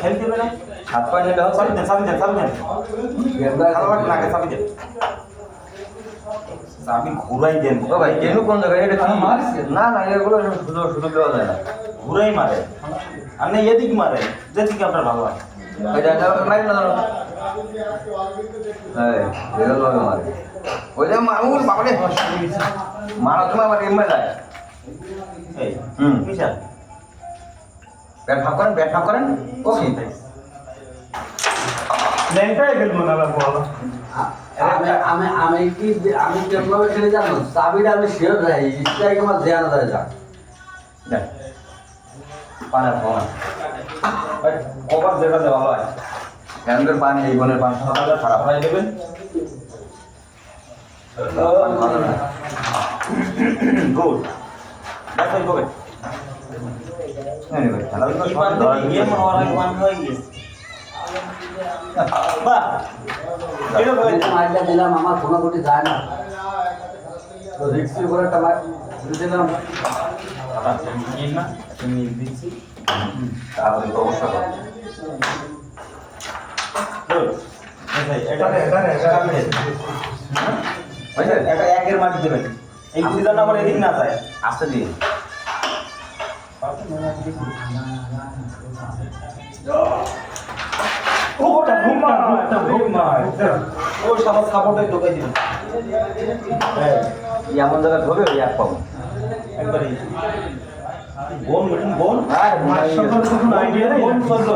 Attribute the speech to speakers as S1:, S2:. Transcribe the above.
S1: খেলতে না
S2: হাত পা দাও
S1: চাবি দেন চাবি দেন চাবি দেন আগে চাবি দেন চাবি ঘুরাই দেন
S2: ভাই কেনু কোন জায়গায় এটা না না এগুলো শুধু দেওয়া যায় না
S1: ঘুরাই মারে না এদিক মারে যেদিকে আপনার ভালো হয়
S2: মারি। বাবারে। মারা তোমার আবার এমএ যায়
S1: এই
S2: হুম।
S1: বিশাল।
S2: ব্যাট করেন ব্যাট করেন। ওকে
S1: ল্যাংটাই খেলব না বলো।
S3: আমি আমি আমি কি আমি কেমন খেলে জানো? চাবিটা আমি শিওর যাই স্ট্রাইক আমার দেয়া না যা।
S2: পানের ফোন
S1: কভার যেটা দেওয়া হয়
S2: হ্যান্ডের পানি এই বনের পাঁচশো
S1: খারাপ হয়ে দেবেন। গুড দ্যাটস ওয়াই গোবে
S2: Anyway, খেলা তো
S1: কি
S2: সবাই
S1: পারবে গেম হওয়ার আগে ওয়ান গেছে বাহ এটা হয়ে
S3: মাইলটা দিলাম আমার কোনো কোটি যায় না। তো রিক্সি করে একটা দিলাম।
S1: কি দিচ্ছি।
S2: তাহলে তো অবশ্যই
S1: এটা এটা এটা
S2: বুঝলেন?
S1: এটা একের মাটি দেবেন। এই গুলিটা না আবার এদিক না যায়।
S2: আস্তে
S1: হ্যাঁ
S2: এমন জায়গায় ধরবে ওই এক পাবো।
S1: একবারে। বোন মিটুন বোন।
S2: আর বোন
S1: আইডিয়া নেই বোন চলল।